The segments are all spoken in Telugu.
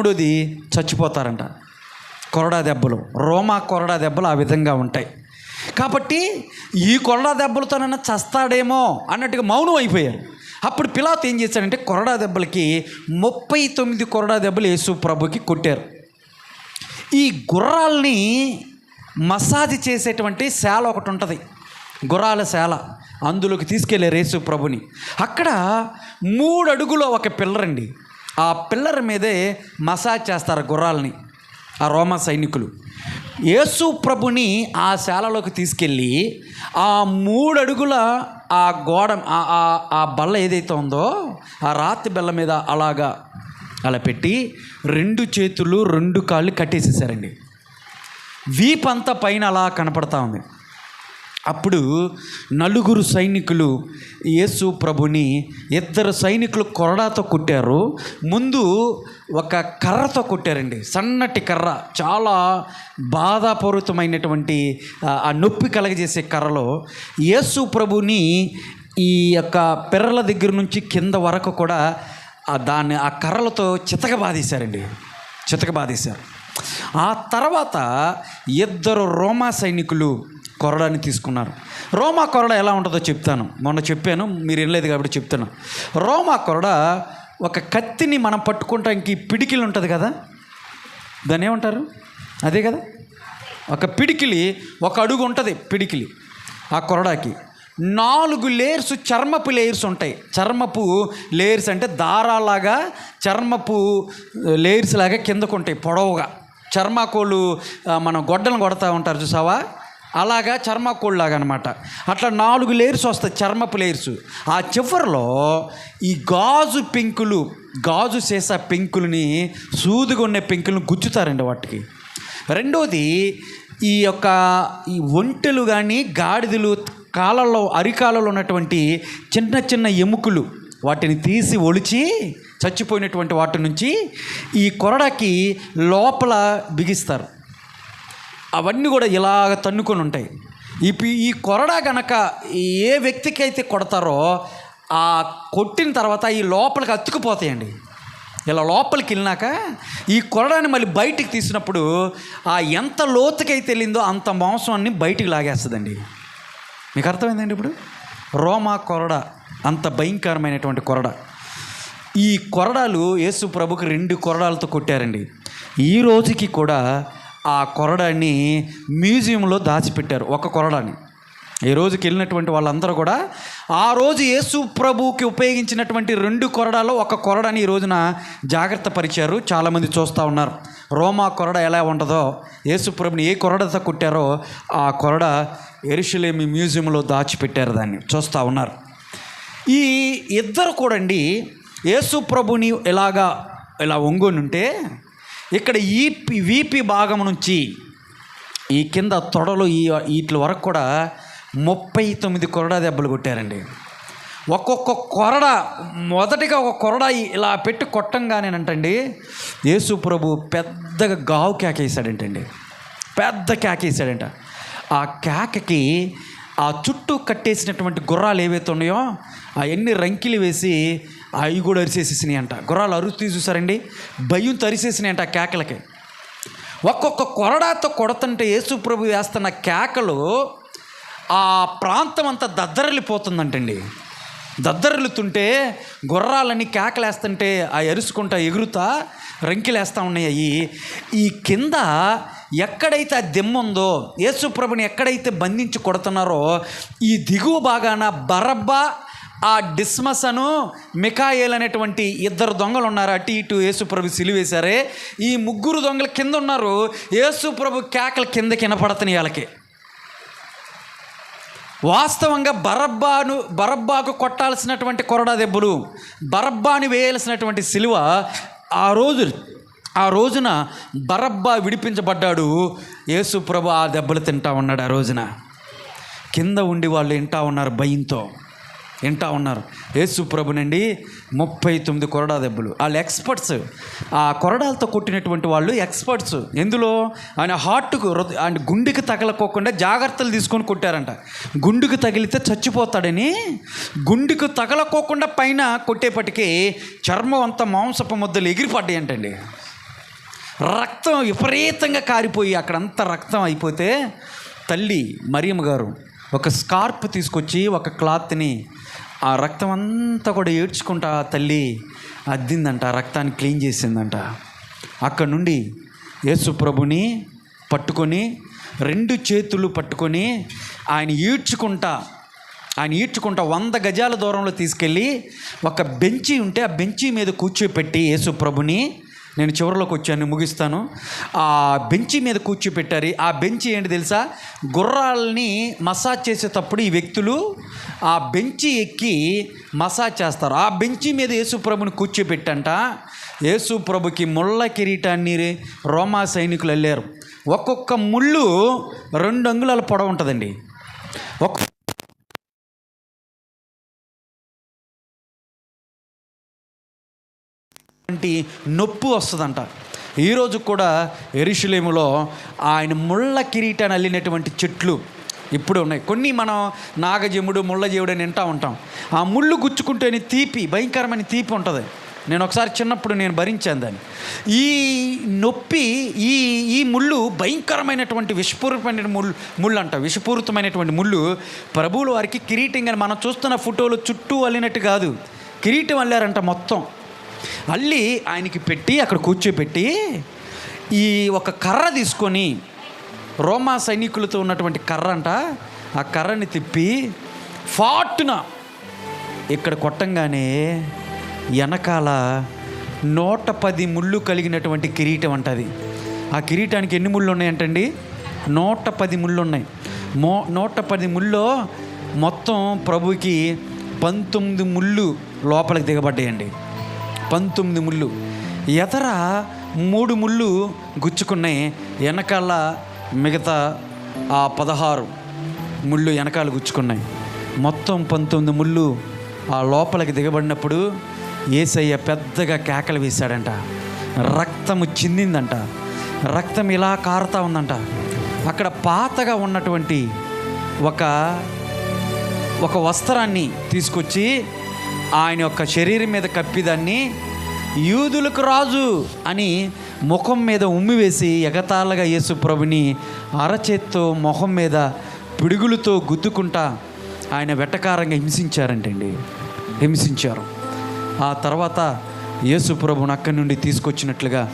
మూడోది చచ్చిపోతారంట. కొరడా దెబ్బలు. రోమా కొరడా దెబ్బలు ఆ విధంగా ఉంటాయి. కాబట్టి ఈ కొరడా దెబ్బలతోనైనా చస్తాడేమో అన్నట్టుగా మౌనం అయిపోయారు. అప్పుడు పిలాత్ ఏం చేశాడంటే కొరడా దెబ్బలకి ముప్పై తొమ్మిది కొరడా దెబ్బలు యేసు ప్రభుకి కొట్టారు. ఈ గుర్రాల్ని మసాజ్ చేసేటువంటి శాల ఒకటి ఉంటుంది. గుర్రాల శాల అందులోకి తీసుకెళ్ళారు యేసు ప్రభుని. అక్కడ మూడు అడుగులో ఒక పిల్లరండి. ఆ పిల్లర్ మీదే మసాజ్ చేస్తారు గుర్రాలని ఆ రోమా సైనికులు. యేసు ప్రభుని ఆ శాలలోకి తీసుకెళ్ళి ఆ మూడు అడుగుల ఆ గోడ ఆ- ఆ- ఆ బల్ల ఏదైతే ఉందో ఆ రాతి బెల్ల మీద అలాగా అలా పెట్టి రెండు చేతులు రెండు కాళ్ళు కట్టేసేసారండి. వీపంతా పైన అలా కనపడతా ఉంది. అప్పుడు నలుగురు సైనికులు యేసు ప్రభుని ఇద్దరు సైనికులు కొరడాతో కొట్టారు. ముందు ఒక కర్రతో కొట్టారండి. సన్నటి కర్ర చాలా బాధాపూరితమైనటువంటి ఆ, నొప్పి కలగజేసే కర్రలో యేసు ప్రభుని ఈ యొక్క పిర్రల దగ్గర నుంచి కింద వరకు కూడా దాన్ని ఆ కర్రలతో చితక బాధేశారండి చితక బాధేశారు ఆ తర్వాత ఇద్దరు రోమా సైనికులు కొరడాని తీసుకున్నారు. రోమా కొరడ ఎలా ఉంటుందో చెప్తాను. మొన్న చెప్పాను మీరు వినలేదు కాబట్టి చెప్తాను రోమా కొరడ ఒక కత్తిని మనం పట్టుకుంటానికి పిడికిలు ఉంటుంది కదా? దాన్ని ఏమంటారు? అదే కదా? ఒక పిడికిలి ఒక అడుగు ఉంటుంది పిడికిలి ఆ కొరడాకి. నాలుగు లేయర్స్ చర్మపు లేయర్స్ ఉంటాయి. చర్మపు లేయర్స్ అంటే దారాలాగా చర్మపు లేయర్స్ లాగా కిందకు ఉంటాయి పొడవుగా. చర్మాకోళ్ళు మనం గొడ్డలను కొడతా ఉంటారు చూసావా? అలాగా చర్మాకోళ్ళు లాగా అనమాట అట్లా నాలుగు లేయర్స్ వస్తాయి చర్మపు లేయర్స్. ఆ చివరిలో ఈ గాజు పెంకులు గాజు సీసా పెంకులని సూదుగా ఉండే పెంకులను గుచ్చుతారండి వాటికి. రెండోది ఈ యొక్క ఈ ఒంటెలు కానీ గాడిదలు కాళ్ళలో అరికాలలో ఉన్నటువంటి చిన్న చిన్న ఎముకలు వాటిని తీసి ఒలిచి చచ్చిపోయినటువంటి వాటి నుంచి ఈ కొరడకి లోపల బిగిస్తారు. అవన్నీ కూడా ఇలాగ తన్నుకొని ఉంటాయి. ఈ ఈ కొరడా గనక ఏ వ్యక్తికి అయితే కొడతారో ఆ కొట్టిన తర్వాత ఈ లోపలికి అతుక్కుపోతాయండి. ఇలా లోపలికి వెళ్ళినాక ఈ కొరడాని మళ్ళీ బయటికి తీసినప్పుడు ఆ ఎంత లోతుకైతే వెళ్ళిందో అంత మాంసాన్ని బయటికి లాగేస్తుందండి. మీకు అర్థమైందండి ఇప్పుడు? రోమా కొరడ అంత భయంకరమైనటువంటి కొరడ. ఈ కొరడాలు యేసు ప్రభుకి రెండు కొరడాలతో కొట్టారండి. ఈ రోజుకి కూడా ఆ కొరడాన్ని మ్యూజియంలో దాచిపెట్టారు ఒక కొరడాని ఈ రోజుకి వెళ్ళినటువంటి వాళ్ళందరూ కూడా ఆ రోజు యేసు ప్రభుకి ఉపయోగించినటువంటి రెండు కొరడాలో ఒక కొరడని ఈ రోజున జాగ్రత్త పరిచారు. చాలామంది చూస్తూ ఉన్నారు. రోమా కొరడ ఎలా ఉంటుందో యేసు ప్రభుని ఏ కొరడతో కుట్టారో ఆ కొరడ ఎరుషులేమి మ్యూజియంలో దాచిపెట్టారు దాన్ని. చూస్తూ ఉన్నారు. ఈ ఇద్దరు కూడండి యేసు ప్రభుని ఇలాగా ఇలా ఒంగొని ఉంటే ఇక్కడ ఈ వీపి భాగం నుంచి ఈ కింద తొడలు ఈ వీటి వరకు కూడా ముప్పై తొమ్మిది కొరడా దెబ్బలు కొట్టారండి. ఒక్కొక్క కొరడ మొదటిగా ఒక కొరడ ఇలా పెట్టి కొట్టంగానేనంటండి యేసు ప్రభు పెద్దగా గావు కేకేసాడంటండి పెద్ద కేకేసాడంట ఆ కేకకి ఆ చుట్టూ కట్టేసినటువంటి గుర్రాలు ఏవైతే ఉన్నాయో అవన్నీ రంకిలు వేసి అవి కూడా అరిసేసేసినాయి అంట. గుర్రాలు అరుస్తూ చూసారండి? భయం తరిసేసినాయి అంట కేకలకి. ఒక్కొక్క కొరడాతో కొడతంటే యేసు ప్రభు వేస్తున్న కేకలు ఆ ప్రాంతం అంతా దద్దరిల్లిపోతుందంటండి. దద్దరిల్లుతుంటే గుర్రాలని కేకలేస్తుంటే ఆ ఎరుసుకుంటా ఎగురుతా రంకిలేస్తూ ఉన్నాయి అవి ఈ కింద ఎక్కడైతే ఆ దిమ్ముందో యేసుప్రభుని ఎక్కడైతే బంధించి కొడుతున్నారో ఈ దిగువ భాగాన బరబ్బా ఆ డిస్మస్ అను మికాయేల్ అనేటువంటి ఇద్దరు దొంగలు ఉన్నారు? అటు ఇటు యేసుప్రభు సిలివేశారే ఈ ముగ్గురు దొంగలు కింద ఉన్నారు. యేసుప్రభు కేకలు కిందకి కినపడతని వాళ్ళకి. వాస్తవంగా బరబ్బాను బరబ్బాకు కొట్టాల్సినటువంటి కొరడా దెబ్బలు బరబ్బాని వేయాల్సినటువంటి సిలువ ఆ రోజు ఆ రోజున బరబ్బా విడిపించబడ్డాడు. యేసుప్రభు ఆ దెబ్బలు తింటా ఉన్నాడు ఆ రోజున. కింద ఉండి వాళ్ళు వింటా ఉన్నారు భయంతో. వింటా ఉన్నారు. యేసు ప్రభునండి ముప్పై తొమ్మిది కొరడా దెబ్బలు. వాళ్ళు ఎక్స్పర్ట్స్. ఆ కొరడాలతో కొట్టినటువంటి వాళ్ళు ఎక్స్పర్ట్స్. ఎందులో? ఆయన హార్ట్కు ఆయన గుండెకి తగలకోకుండా జాగ్రత్తలు తీసుకొని కొట్టారంట. గుండెకు తగిలితే చచ్చిపోతాడని గుండెకు తగలకోకుండా పైన కొట్టేపటికి చర్మం అంతా మాంసపు ముద్దలు ఎగిరిపడ్డాయంటండి రక్తం విపరీతంగా కారిపోయి అక్కడంతా రక్తం అయిపోతే తల్లి మరియమ్మ గారు ఒక స్కార్ప్ తీసుకొచ్చి ఒక క్లాత్ని ఆ రక్తం అంతా కూడా ఏడ్చుకుంటా ఆ తల్లి అద్దిందంట ఆ రక్తాన్ని క్లీన్ చేసిందంట. అక్కడ నుండి యేసు ప్రభుని పట్టుకొని రెండు చేతులు పట్టుకొని ఆయన ఈడ్చుకుంటా ఆయన ఈడ్చుకుంటా వంద గజాల దూరంలో తీసుకెళ్ళి ఒక బెంచి ఉంటే ఆ బెంచి మీద కూర్చోపెట్టి యేసు ప్రభుని నేను చివరిలోకి వచ్చాను ముగిస్తాను. ఆ బెంచి మీద కూర్చోపెట్టారు. ఆ బెంచి ఏంటి తెలుసా? గుర్రాలని మసాజ్ చేసేటప్పుడు ఈ వ్యక్తులు ఆ బెంచి ఎక్కి మసాజ్ చేస్తారు. ఆ బెంచి మీద యేసుప్రభుని కూర్చోపెట్టంట. యేసుప్రభుకి ముళ్ళ కిరీటాన్ని రోమా సైనికులు వెళ్ళారు ఒక్కొక్క ముళ్ళు రెండు అంగుళాల పొడవు ఉంటుందండి. ఒక్క నొప్పి వస్తుందంట. ఈరోజు కూడా ఎరుషులేములో ఆయన ముళ్ళ కిరీటాన్ని అల్లినటువంటి చెట్లు ఇప్పుడు ఉన్నాయి. కొన్ని మనం నాగజముడు ముళ్ళజేవుడు అని వింటూ ఉంటాం. ఆ ముళ్ళు గుచ్చుకుంటేనే తీపి భయంకరమైన తీపి ఉంటుంది. నేను ఒకసారి చిన్నప్పుడు నేను భరించాను దాన్ని. ఈ నొప్పి ఈ ఈ ముళ్ళు భయంకరమైనటువంటి విషపూరితమైన ముళ్ళు ముళ్ళు అంట విషపూరితమైనటువంటి ముళ్ళు ప్రభువుల వారికి కిరీటం కానీ మనం చూస్తున్న ఫోటోలు చుట్టూ అల్లినట్టు కాదు. కిరీటం అల్లారంట మొత్తం. అల్లి ఆయనకి పెట్టి అక్కడ కూర్చోపెట్టి ఈ ఒక కర్ర తీసుకొని రోమా సైనికులతో ఉన్నటువంటి కర్ర అంట ఆ కర్రని తిప్పి ఫాటున ఇక్కడ కొట్టంగానే వెనకాల నూట పది ముళ్ళు కలిగినటువంటి కిరీటం అంటది ఆ కిరీటానికి ఎన్ని ముళ్ళు ఉన్నాయంటండి? నూట పది ముళ్ళు ఉన్నాయి మో నూట పది ముళ్ళు మొత్తం ప్రభుకి పంతొమ్మిది ముళ్ళు లోపలికి దిగబడ్డాయండి. పంతొమ్మిది ముళ్ళు. ఎదర మూడు ముళ్ళు గుచ్చుకున్నాయి వెనకాల మిగతా ఆ పదహారు ముళ్ళు వెనకాల గుచ్చుకున్నాయి. మొత్తం పంతొమ్మిది ముళ్ళు ఆ లోపలికి దిగబడినప్పుడు ఏసయ్య పెద్దగా కేకలు వేశాడంట. రక్తము చిందిందంట. రక్తం ఇలా కారుతా ఉందంట. అక్కడ పాతగా ఉన్నటువంటి ఒక ఒక వస్త్రాన్ని తీసుకొచ్చి ఆయన యొక్క శరీరం మీద కప్పిదాన్ని యూదులకు రాజు అని ముఖం మీద ఉమ్మి వేసి ఎగతాళగా యేసు ప్రభుని అరచేత్తో ముఖం మీద పిడుగులతో గుద్దుకుంటా ఆయన వెటకారంగా హింసించారంటండి. హింసించారు. ఆ తర్వాత యేసు ప్రభుని అక్కడి నుండి తీసుకొచ్చినట్లుగా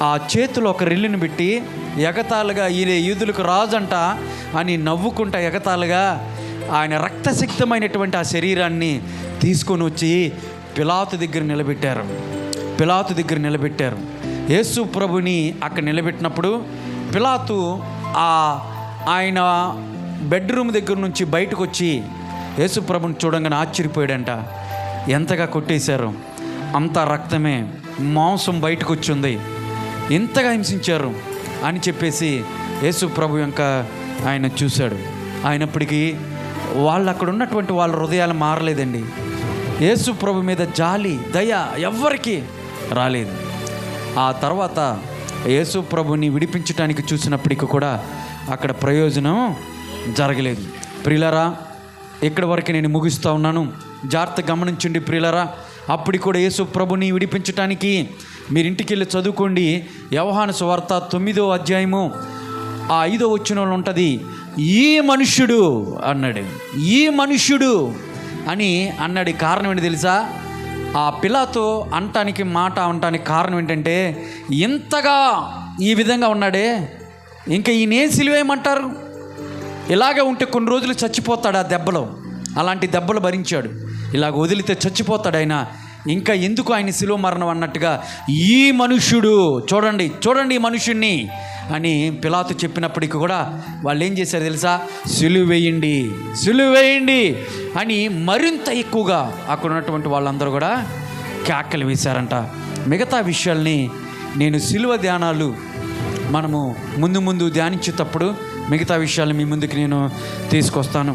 ఆ చేతిలో ఒక రెల్లుని పెట్టి ఎగతాళుగా ఈయన యూదులకు రాజంట అని నవ్వుకుంటా ఎగతాళుగా ఆయన రక్తశక్తమైనటువంటి ఆ శరీరాన్ని తీసుకొని వచ్చి పిలాతు దగ్గర నిలబెట్టారు. పిలాతు దగ్గర నిలబెట్టారు. యేసు ప్రభుని అక్కడ నిలబెట్టినప్పుడు పిలాతు ఆ ఆయన బెడ్రూమ్ దగ్గర నుంచి బయటకు వచ్చి యేసు ప్రభుని చూడంగానే ఆశ్చర్యపోయాడంట. ఎంతగా కొట్టేశారు. అంతా రక్తమే మాంసం బయటకు వచ్చింది ఇంతగా హింసించారు అని చెప్పేసి యేసు ప్రభు యొక్క ఆయన చూశాడు. అయినప్పటికీ వాళ్ళు అక్కడ ఉన్నటువంటి వాళ్ళ హృదయాలు మారలేదండి. యేసు ప్రభు మీద జాలి దయ ఎవ్వరికి రాలేదు. ఆ తర్వాత యేసు ప్రభుని విడిపించడానికి చూసినప్పటికీ కూడా అక్కడ ప్రయోజనం జరగలేదు. ప్రిలరా ఇక్కడ వరకు నేను ముగిస్తూ ఉన్నాను. జాగ్రత్త గమనించండి ప్రిలరా అప్పుడు కూడా యేసు ప్రభుని విడిపించటానికి మీరు ఇంటికి వెళ్ళి చదువుకోండి. వ్యవహాన సువార్త తొమ్మిదో అధ్యాయము ఆ ఐదో వచ్చిన ఉంటుంది ఈ మనుష్యుడు అన్నాడు. ఈ మనుష్యుడు అని అన్నాడు. కారణం ఏంటి తెలుసా? ఆ పిల్లతో అంటానికి మాట అంటానికి కారణం ఏంటంటే ఇంతగా ఈ విధంగా ఉన్నాడే ఇంకా ఈయనేం సిలువేయమంటారు? ఇలాగే ఉంటే కొన్ని రోజులు చచ్చిపోతాడు ఆ దెబ్బలో. అలాంటి దెబ్బలు భరించాడు. ఇలాగ వదిలితే చచ్చిపోతాడు ఆయన. ఇంకా ఎందుకు ఆయన శిలువ మరణం అన్నట్టుగా ఈ మనుష్యుడు చూడండి చూడండి ఈ మనుషుణ్ణి అని పిలాతు చెప్పినప్పటికీ కూడా వాళ్ళు ఏం చేశారు తెలుసా? సిలువ వేయండి సిలువ వేయండి అని మరింత ఎక్కువగా అక్కడ ఉన్నటువంటి వాళ్ళందరూ కూడా కేకలు వేశారంట. మిగతా విషయాల్ని నేను సిలువ ధ్యానాలు మనము ముందు ముందు ధ్యానించేటప్పుడు మిగతా విషయాలు మీ ముందుకు నేను తీసుకొస్తాను.